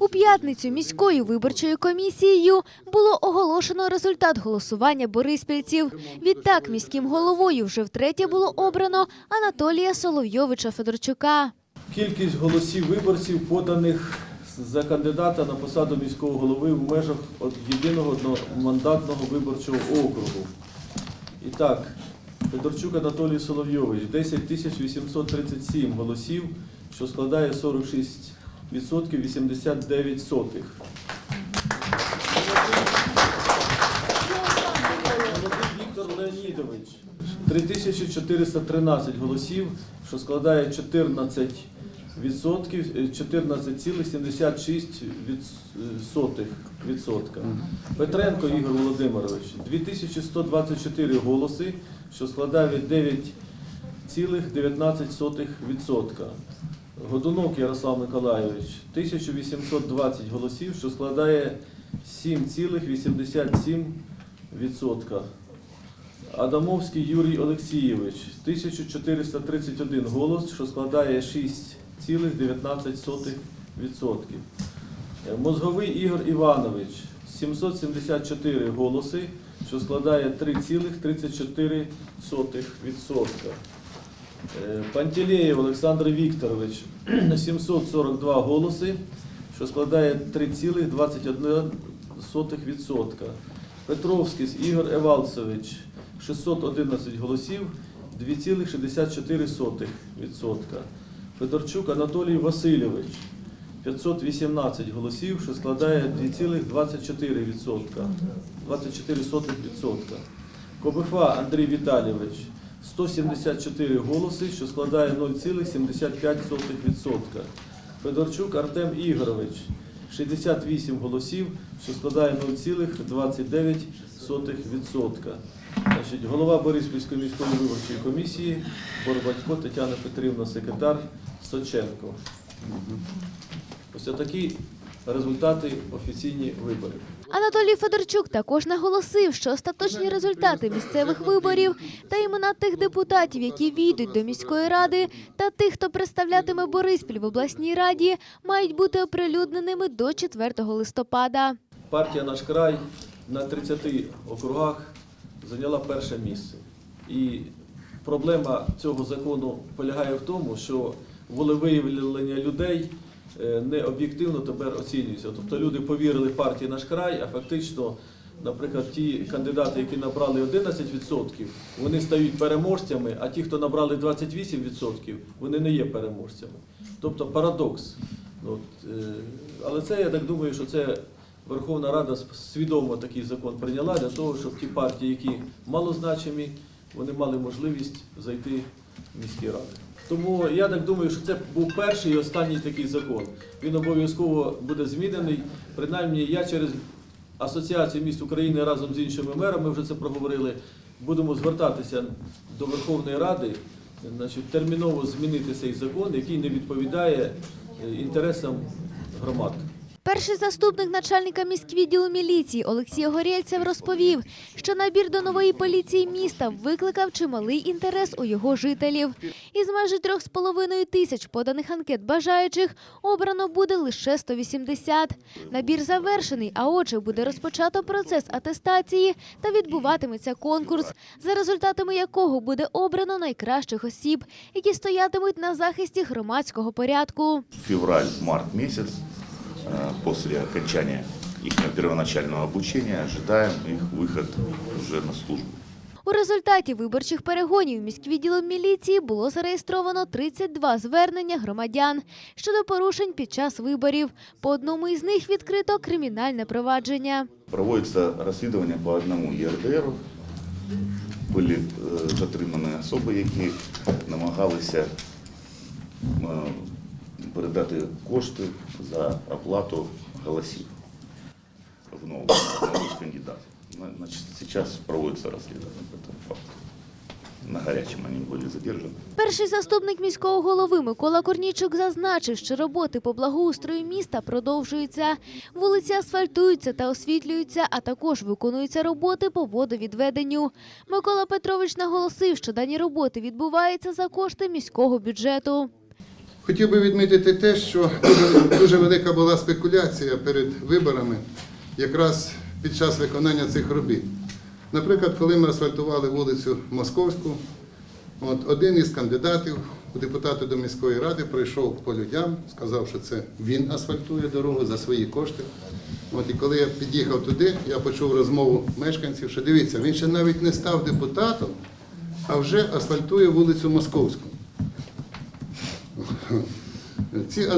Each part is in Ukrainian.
У п'ятницю міською виборчою комісією було оголошено результат голосування бориспільців. Відтак міським головою вже втретє було обрано Анатолія Соловйовича Федорчука. Кількість голосів виборців, поданих за кандидата на посаду міського голови в межах єдиного одномандатного виборчого округу. І так, Федорчук Анатолій Соловйович 10 тисяч 837 голосів, що складає 46 відсотків 89 сотих. Віктор Леонідович 3413 голосів, що складає 14 відсотків, е, 14,76 від- е, відсотка. Петренко Ігор Володимирович 2124 голоси, що складає 9,19 відсотка. Годунок Ярослав Миколайович 1820 голосів, що складає 7,87 відсотка. Адамовський Юрій Олексійович 1431 голос, що складає 6,19%. Е, Мозговий Ігор Іванович 774 голоси, що складає 3,34%. Е, Пантелеєв Олександр Вікторович 742 голоси, що складає 3,21%. Петровський Ігор Евалцевич 611 голосів, 2,64%. Федорчук Анатолій Васильович 518 голосів, що складає 2,24%. 24%. Кобифа Андрій Віталійович 174 голоси, що складає 0,75%. Федорчук Артем Ігорович 68 голосів, що складає 0,29%. Значить, голова Бориспільської міської виборчої комісії Борбатько Тетяна Петрівна, секретар Соченко. Ось такі результати офіційні виборів. Анатолій Федорчук також наголосив, що остаточні результати місцевих виборів та імена тих депутатів, які війдуть до міської ради, та тих, хто представлятиме Бориспіль в обласній раді, мають бути оприлюдненими до 4 листопада. Партія «Наш край» на 30 округах зайняла перше місце. І проблема цього закону полягає в тому, що волевиявлення людей не об'єктивно тепер оцінюється. Тобто люди повірили партії «Наш край», а фактично, наприклад, ті кандидати, які набрали 11%, вони стають переможцями, а ті, хто набрали 28%, вони не є переможцями. Тобто парадокс. От, е, але це, я так думаю, що це Верховна Рада свідомо такий закон прийняла для того, щоб ті партії, які малозначимі, вони мали можливість зайти в міські ради. Тому я так думаю, що це був перший і останній такий закон. Він обов'язково буде змінений. Принаймні, я через Асоціацію міст України разом з іншими мерами вже це проговорили. Будемо звертатися до Верховної Ради, значить, терміново змінити цей закон, який не відповідає е, інтересам громад. Перший заступник начальника міськвідділу міліції Олексій Горєльцев розповів, що набір до нової поліції міста викликав чималий інтерес у його жителів. Із майже трьох з половиною тисяч поданих анкет бажаючих обрано буде лише 180. Набір завершений, а отже буде розпочато процес атестації та відбуватиметься конкурс, за результатами якого буде обрано найкращих осіб, які стоятимуть на захисті громадського порядку. февраль-март месяц, э, после окончания их первоначального обучения, ожидаем их выход уже на службу. У результаті виборчих перегонів міськвідділом міліції було зареєстровано 32 звернення громадян щодо порушень під час виборів. По одному із них відкрито кримінальне провадження. Проводится расследование по одному ЄРДР. Були е, затримані особи, які намагалися е, передати кошти за оплату голосів в новому, нових кандидатів. На- Значит, сейчас проводится расследование по этому факту. На горячем они были задержаны. Перший заступник міського голови Микола Корнійчук зазначив, що роботи по благоустрою міста продовжуються. Вулиці асфальтуються та освітлюються, а також виконуються роботи по водовідведенню. Микола Петрович наголосив, що дані роботи відбуваються за кошти міського бюджету. Хотів би відмітити те, що дуже, дуже велика була спекуляція перед виборами якраз під час виконання цих робіт. Наприклад, коли ми асфальтували вулицю Московську, от один із кандидатів у депутати до міської ради прийшов по людям, сказав, що це він асфальтує дорогу за свої кошти. От і коли я під'їхав туди, я почув розмову мешканців, що дивіться, він ще навіть не став депутатом, а вже асфальтує вулицю Московську. Ці е,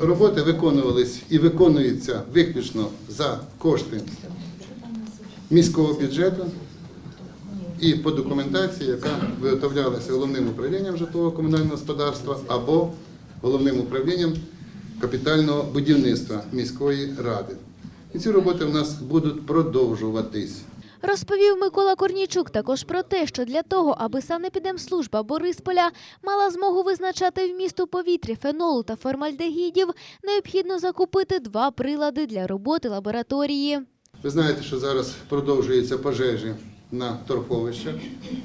роботи виконувались і виконуються виключно за кошти міського бюджету і по документації, яка виготовлялася головним управлінням житлового комунального господарства або головним управлінням капітального будівництва міської ради. І ці роботи в нас будуть продовжуватись. Розповів Микола Корнійчук також про те, що для того, аби санепідемслужба Борисполя мала змогу визначати вміст у повітрі фенолу та формальдегідів, необхідно закупити два прилади для роботи лабораторії. Ви знаєте, що зараз продовжуються пожежі на торфовищах.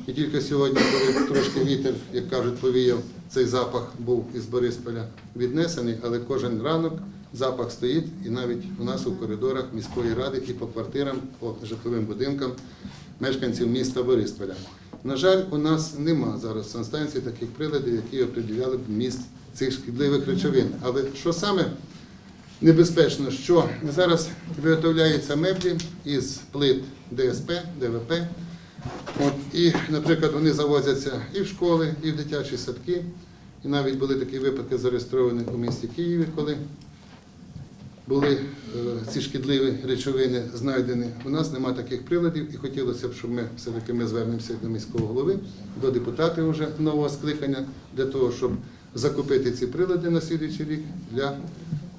І тільки сьогодні, коли трошки вітер, як кажуть, повіяв, цей запах був із Борисполя віднесений, але кожен ранок запах стоїть і навіть у нас у коридорах міської ради і по квартирам, по житловим будинкам мешканців міста Борисполя. На жаль, у нас нема зараз санстанції таких приладів, які определяли б міст цих шкідливих речовин. Але що саме небезпечно, що зараз виготовляються меблі із плит ДСП, ДВП. От, і, наприклад, вони завозяться і в школи, і в дитячі садки. І навіть були такі випадки зареєстровані у місті Києві, коли були е, ці шкідливі речовини знайдені. У нас немає таких приладів, і хотілося б, щоб ми все-таки ми звернемося до міського голови, до депутатів вже нового скликання, для того, щоб закупити ці прилади на слідуючий рік для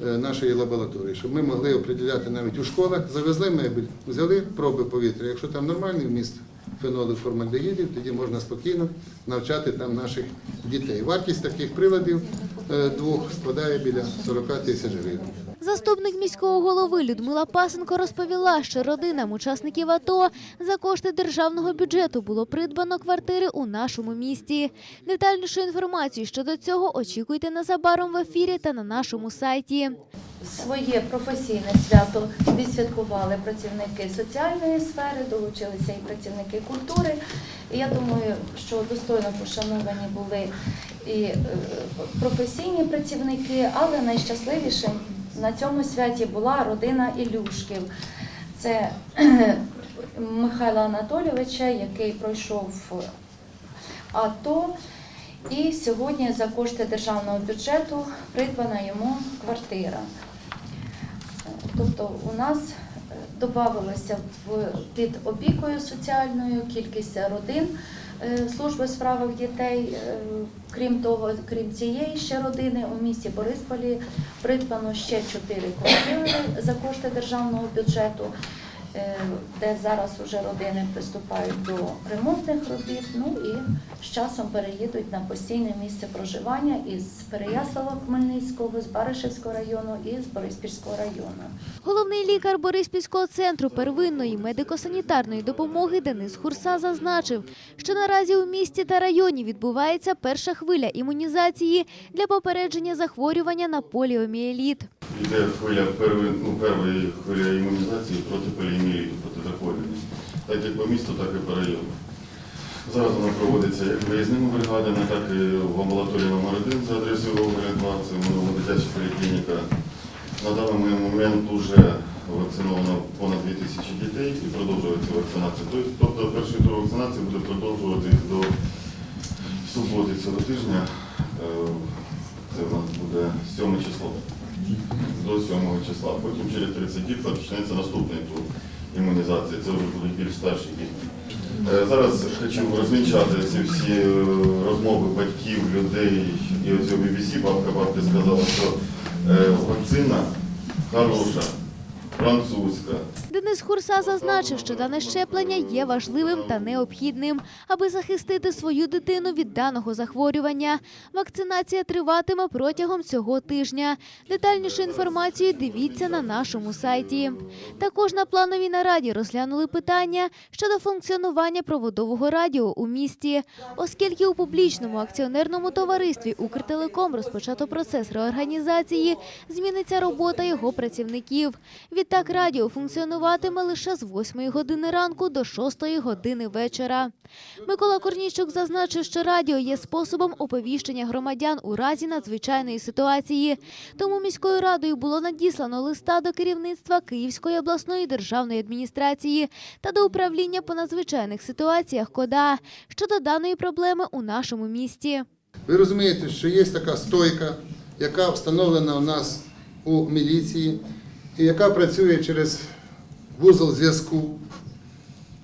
е, нашої лабораторії, щоб ми могли определяти навіть у школах, завезли мебель, взяли проби повітря. Якщо там нормальний вміст фенолу формальдегідів, тоді можна спокійно навчати там наших дітей. Вартість таких приладів е, двох складає біля 40 тисяч гривень. Заступник міського голови Людмила Пасенко розповіла, що родинам учасників АТО за кошти державного бюджету було придбано квартири у нашому місті. Детальнішу інформацію щодо цього очікуйте незабаром в ефірі та на нашому сайті. Своє професійне свято відсвяткували працівники соціальної сфери, долучилися і працівники культури. І я думаю, що достойно пошановані були і е, професійні працівники, але найщасливішим на цьому святі була родина Ілюшків. Це Михайла Анатолійовича, який пройшов АТО. І сьогодні за кошти державного бюджету придбана йому квартира. Тобто у нас додавалося під опікою соціальною кількість родин е, служби у справах дітей. Е, Крім того, крім цієї ще родини у місті Борисполі придбано ще чотири квартири за кошти державного бюджету, де зараз вже родини приступають до ремонтних робіт. Ну і з часом переїдуть на постійне місце проживання із Переяслава Хмельницького, з Баришевського району і з Бориспільського району. Головний лікар Бориспільського центру первинної медико-санітарної допомоги Денис Хурса зазначив, що наразі у місті та районі відбувається перша хвиля імунізації для попередження захворювання на поліомієліт. Йде хвиля ну, першої хвиля імунізації проти поліомієліту, проти захворювання. Так як по місту, так і по району. Зараз вона проводиться як виїзними бригадами, так і в амбулаторії номер 1 за адресою Гоголя 2, це дитяча поліклініка. На даний момент вже вакциновано понад 2 тисячі дітей і продовжується вакцинація. Тобто перший тур вакцинації буде продовжуватись до суботи цього тижня. Це у нас буде 7 число до 7 числа. Потім через 30 діб почнеться наступний тур імунізації. Це вже будуть більш старші діти. Е, Зараз хочу розвінчати ці всі е, розмови батьків, людей і оцього BBC бабка бабки сказала, що е, вакцина хороша, французька, Денис Хурса зазначив, що дане щеплення є важливим та необхідним, аби захистити свою дитину від даного захворювання. Вакцинація триватиме протягом цього тижня. Детальнішу інформацію дивіться на нашому сайті. Також на плановій нараді розглянули питання щодо функціонування проводового радіо у місті, оскільки у публічному акціонерному товаристві Укртелеком розпочато процес реорганізації, зміниться робота його працівників. Відтак радіо функціонуватиме лише з 8 години ранку до 6 години вечора. Микола Корніщук зазначив, що радіо є способом оповіщення громадян у разі надзвичайної ситуації. Тому міською радою було надіслано листа до керівництва Київської обласної державної адміністрації та до управління по надзвичайних ситуаціях КОДА щодо даної проблеми у нашому місті. Ви розумієте, що є така стойка, яка встановлена у нас у міліції, і яка працює через вузол зв'язку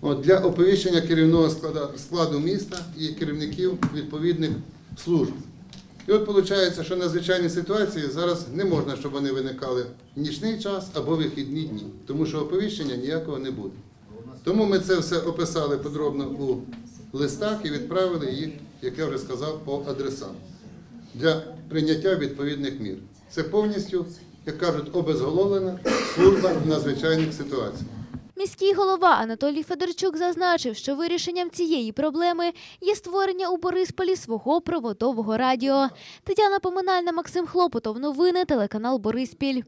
для оповіщення керівного складу, міста і керівників відповідних служб. І от виходить, що надзвичайні ситуації зараз не можна, щоб вони виникали в нічний час або вихідні дні, тому що оповіщення ніякого не буде. Тому ми це все описали подробно у листах і відправили їх, як я вже сказав, по адресам для прийняття відповідних мір. Це повністю, як кажуть, обезголовлена служба в надзвичайних ситуаціях. Міський голова Анатолій Федорчук зазначив, що вирішенням цієї проблеми є створення у Борисполі свого проводового радіо. Тетяна Поминальна, Максим Хлопотов. Новини телеканал Бориспіль.